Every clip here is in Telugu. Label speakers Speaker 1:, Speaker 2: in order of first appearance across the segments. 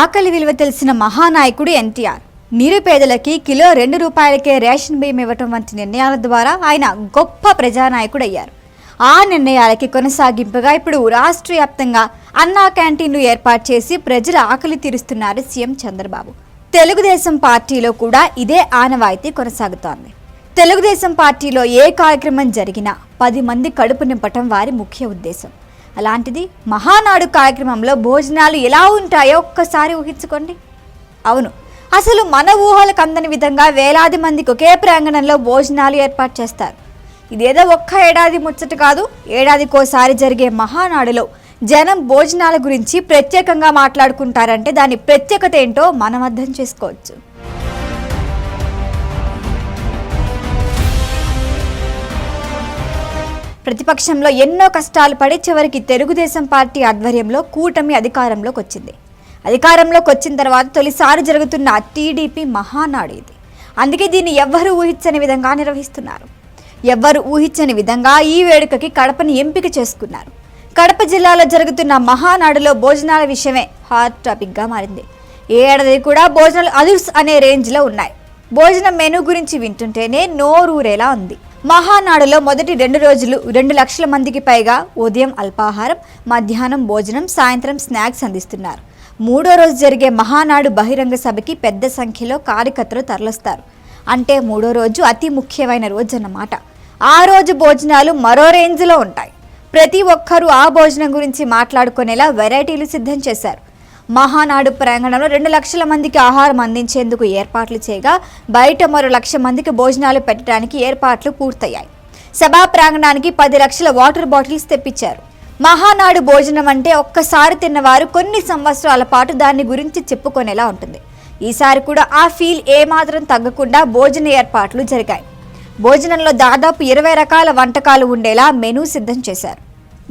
Speaker 1: ఆకలి విలువ తెలిసిన మహానాయకుడు ఎన్టీఆర్. నిరుపేదలకి కిలో రెండు రూపాయలకే రేషన్ బియ్యం ఇవ్వటం వంటి నిర్ణయాల ద్వారా ఆయన గొప్ప ప్రజానాయకుడు అయ్యారు ఆ నిర్ణయాలకి కొనసాగింపుగా ఇప్పుడు రాష్ట్ర వ్యాప్తంగా అన్నా క్యాంటీన్లు ఏర్పాటు చేసి ప్రజల ఆకలి తీరుస్తున్నారు సీఎం చంద్రబాబు. తెలుగుదేశం పార్టీలో కూడా ఇదే ఆనవాయితీ కొనసాగుతోంది. తెలుగుదేశం పార్టీలో ఏ కార్యక్రమం జరిగినా పది మంది కడుపు నింపటం వారి ముఖ్య ఉద్దేశం. అలాంటిది మహానాడు కార్యక్రమంలో భోజనాలు ఎలా ఉంటాయో ఒక్కసారి ఊహించుకోండి. అవును అసలు మన ఊహలకు అందని విధంగా వేలాది మందికి ఒకే ప్రాంగణంలో భోజనాలు ఏర్పాటు చేస్తారు. ఇదేదో ఒక్క ఏడాది ముచ్చట కాదు ఏడాదికోసారి జరిగే మహానాడులో జనం భోజనాల గురించి ప్రత్యేకంగా మాట్లాడుకుంటారంటే దాని ప్రత్యేకత ఏంటో మనం అర్థం చేసుకోవచ్చు. ప్రతిపక్షంలో ఎన్నో కష్టాలు పడి చివరికి తెలుగుదేశం పార్టీ ఆధ్వర్యంలో కూటమి అధికారంలోకి వచ్చింది. అధికారంలోకి వచ్చిన తర్వాత తొలిసారి జరుగుతున్న టీడీపీ మహానాడు ఇది. అందుకే దీన్ని ఎవ్వరూ ఊహించని విధంగా నిర్వహిస్తున్నారు. ఎవ్వరు ఊహించని విధంగా ఈ వేడుకకి కడపని ఎంపిక చేసుకున్నారు. కడప జిల్లాలో జరుగుతున్న మహానాడులో భోజనాల విషయమే హాట్ టాపిక్గా మారింది. ఏ ఏడాది కూడా భోజనాలు అదుర్స్ అనే రేంజ్లో ఉన్నాయి. భోజనం మెనూ గురించి వింటుంటేనే నోరూరేలా ఉంది. మహానాడులో మొదటి రెండు రోజులు రెండు లక్షల మందికి పైగా ఉదయం అల్పాహారం మధ్యాహ్నం భోజనం సాయంత్రం స్నాక్స్ అందిస్తున్నారు. మూడో రోజు జరిగే మహానాడు బహిరంగ సభకి పెద్ద సంఖ్యలో కార్యకర్తలు తరలిస్తారు. అంటే మూడో రోజు అతి ముఖ్యమైన రోజు అన్నమాట ఆ రోజు భోజనాలు మరో రేంజ్లో ఉంటాయి. ప్రతి ఒక్కరూ ఆ భోజనం గురించి మాట్లాడుకునేలా వెరైటీలు సిద్ధం చేశారు. మహానాడు ప్రాంగణంలో రెండు లక్షల మందికి ఆహారం అందించేందుకు ఏర్పాట్లు చేయగా బయట మరో లక్ష మందికి భోజనాలు పెట్టడానికి ఏర్పాట్లు పూర్తయ్యాయి. సభా ప్రాంగణానికి పది లక్షల వాటర్ బాటిల్స్ తెప్పించారు. మహానాడు భోజనం అంటే ఒక్కసారి తిన్నవారు కొన్ని సంవత్సరాల పాటు దాని గురించి చెప్పుకునేలా ఉంటుంది. ఈసారి కూడా ఆ ఫీల్ ఏమాత్రం తగ్గకుండా భోజన ఏర్పాట్లు జరిగాయి. భోజనంలో దాదాపు ఇరవై రకాల వంటకాలు ఉండేలా మెనూ సిద్ధం చేశారు.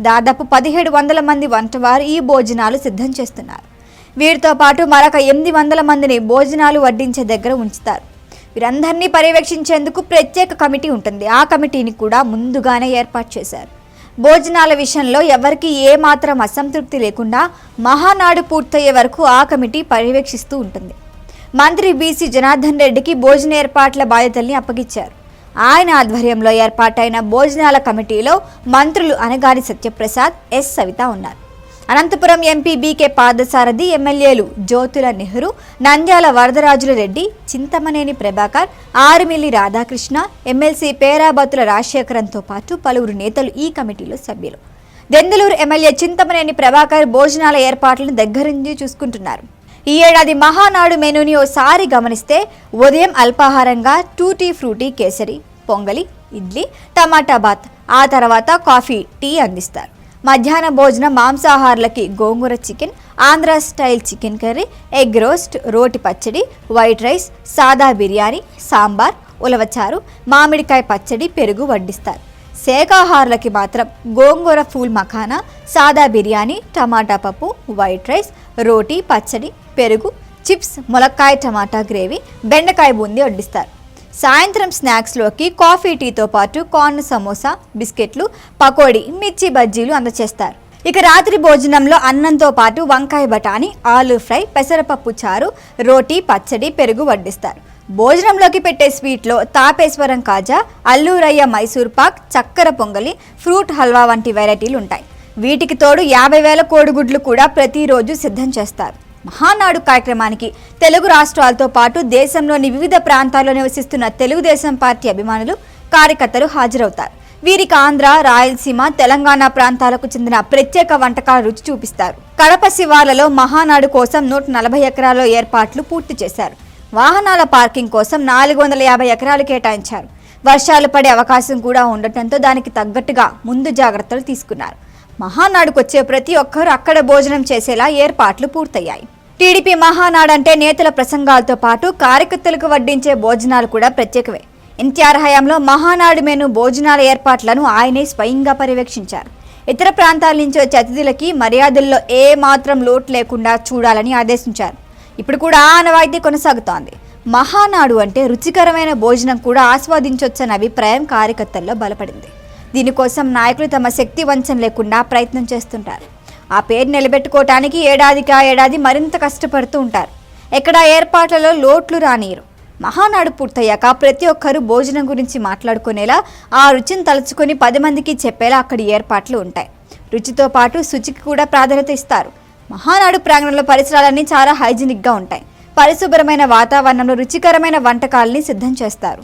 Speaker 1: దాదాపు పదిహేడు వందల మంది వంటవారు ఈ భోజనాలు సిద్ధం చేస్తున్నారు. వీరితో పాటు మరొక ఎనిమిది వందల మందిని భోజనాలు వడ్డించే దగ్గర ఉంచుతారు. వీరందరినీ పర్యవేక్షించేందుకు ప్రత్యేక కమిటీ ఉంటుంది. ఆ కమిటీని కూడా ముందుగానే ఏర్పాటు చేశారు. భోజనాల విషయంలో ఎవరికి ఏమాత్రం అసంతృప్తి లేకుండా మహానాడు పూర్తయ్యే వరకు ఆ కమిటీ పర్యవేక్షిస్తూ ఉంటుంది. మంత్రి బీసీ జనార్దన్ రెడ్డికి భోజన ఏర్పాట్ల బాధ్యతల్ని అప్పగించారు. ఆయన ఆధ్వర్యంలో ఏర్పాటైన భోజనాల కమిటీలో మంత్రులు అనగారి సత్యప్రసాద్ ఎస్ సవిత ఉన్నారు. అనంతపురం ఎంపీ బీకే పాదసారథి ఎమ్మెల్యేలు జ్యోతుల నెహ్రూ నంద్యాల వరదరాజుల రెడ్డి చింతమనేని ప్రభాకర్ ఆరుమిల్లి రాధాకృష్ణ ఎమ్మెల్సీ పేరాబతుల రాజశేఖరంతో పాటు పలువురు నేతలు ఈ కమిటీలో సభ్యులు. దెందలూరు ఎమ్మెల్యే చింతమనేని ప్రభాకర్ భోజనాల ఏర్పాట్లను దగ్గరుండి చూసుకుంటున్నారు. ఈ ఏడాది మహానాడు మెనూని ఓసారి గమనిస్తే ఉదయం అల్పాహారంగా టూటీ ఫ్రూటీ కేసరి పొంగలి ఇడ్లీ టమాటా బాత్ ఆ తర్వాత కాఫీ టీ అందిస్తారు. మధ్యాహ్న భోజనం మాంసాహారులకి gongura chicken Andhra style chicken curry egg roast రోటి పచ్చడి వైట్ రైస్ సాదా బిర్యానీ సాంబార్ ఉలవచారు మామిడికాయ పచ్చడి పెరుగు వడ్డిస్తారు. శాఖాహారులకి మాత్రం గోంగూర ఫూల్ మఖానా సాదా బిర్యానీ టమాటా పప్పు వైట్ రైస్ రోటీ పచ్చడి పెరుగు చిప్స్ ములక్కాయ టమాటా గ్రేవీ బెండకాయ బూందీ వడ్డిస్తారు. సాయంత్రం స్నాక్స్లోకి కాఫీ టీతో పాటు కార్న్ సమోసా బిస్కెట్లు పకోడీ మిర్చి బజ్జీలు అందచేస్తారు. ఇక రాత్రి భోజనంలో అన్నంతో పాటు వంకాయ బఠానీ ఆలు ఫ్రై పెసరపప్పు చారు రోటీ పచ్చడి పెరుగు వడ్డిస్తారు. భోజనంలోకి పెట్టే స్వీట్లో తాపేశ్వరం కాజా అల్లూరయ్య మైసూర్ పాక్ చక్కెర పొంగలి ఫ్రూట్ హల్వా వంటి వెరైటీలు ఉంటాయి వీటికి తోడు యాభై వేల కోడిగుడ్లు కూడా ప్రతిరోజు సిద్ధం చేస్తారు. మహానాడు కార్యక్రమానికి తెలుగు రాష్ట్రాలతో పాటు దేశంలోని వివిధ ప్రాంతాల్లో నివసిస్తున్న తెలుగుదేశం పార్టీ అభిమానులు కార్యకర్తలు హాజరవుతారు. వీరికి ఆంధ్ర రాయలసీమ తెలంగాణ ప్రాంతాలకు చెందిన ప్రత్యేక వంటకాల రుచి చూపిస్తారు. కడప శివార్లలో మహానాడు కోసం నూట నలభై ఎకరాల్లో ఏర్పాట్లు పూర్తి చేశారు. వాహనాల పార్కింగ్ కోసం నాలుగు వందల యాభై ఎకరాలు కేటాయించారు. వర్షాలు పడే అవకాశం కూడా ఉండటంతో దానికి తగ్గట్టుగా ముందు జాగ్రత్తలు తీసుకున్నారు. మహానాడుకు వచ్చే ప్రతి ఒక్కరూ అక్కడ భోజనం చేసేలా ఏర్పాట్లు పూర్తయ్యాయి. టీడీపీ మహానాడు అంటే నేతల ప్రసంగాలతో పాటు కార్యకర్తలకు వడ్డించే భోజనాలు కూడా ప్రత్యేకమే. ఎన్టీఆర్ హయాంలో మహానాడు మెను భోజనాల ఏర్పాట్లను ఆయనే స్వయంగా పర్యవేక్షించారు. ఇతర ప్రాంతాల నుంచి వచ్చే అతిథులకి మర్యాదల్లో ఏ మాత్రం లోటు లేకుండా చూడాలని ఆదేశించారు. ఇప్పుడు కూడా ఆ ఆనవాయితీ కొనసాగుతోంది. మహానాడు అంటే రుచికరమైన భోజనం కూడా ఆస్వాదించవచ్చన్న అభిప్రాయం కార్యకర్తల్లో బలపడింది. దీనికోసం నాయకులు తమ శక్తి వంచం లేకుండా ప్రయత్నం చేస్తుంటారు. ఆ పేరు నిలబెట్టుకోవటానికి ఏడాదికి ఆ ఏడాది మరింత కష్టపడుతూ ఉంటారు. ఎక్కడ ఏర్పాట్లలో లోట్లు రానియరు. మహానాడు పూర్తయ్యాక ప్రతి ఒక్కరూ భోజనం గురించి మాట్లాడుకునేలా ఆ రుచిని తలుచుకొని పది మందికి చెప్పేలా అక్కడి ఏర్పాట్లు ఉంటాయి. రుచితో పాటు శుచికి కూడా ప్రాధాన్యత ఇస్తారు. మహానాడు ప్రాంగణంలో పరిసరాలన్నీ చాలా హైజీనిక్గా ఉంటాయి. పరిశుభ్రమైన వాతావరణంలో రుచికరమైన వంటకాలని సిద్ధం చేస్తారు.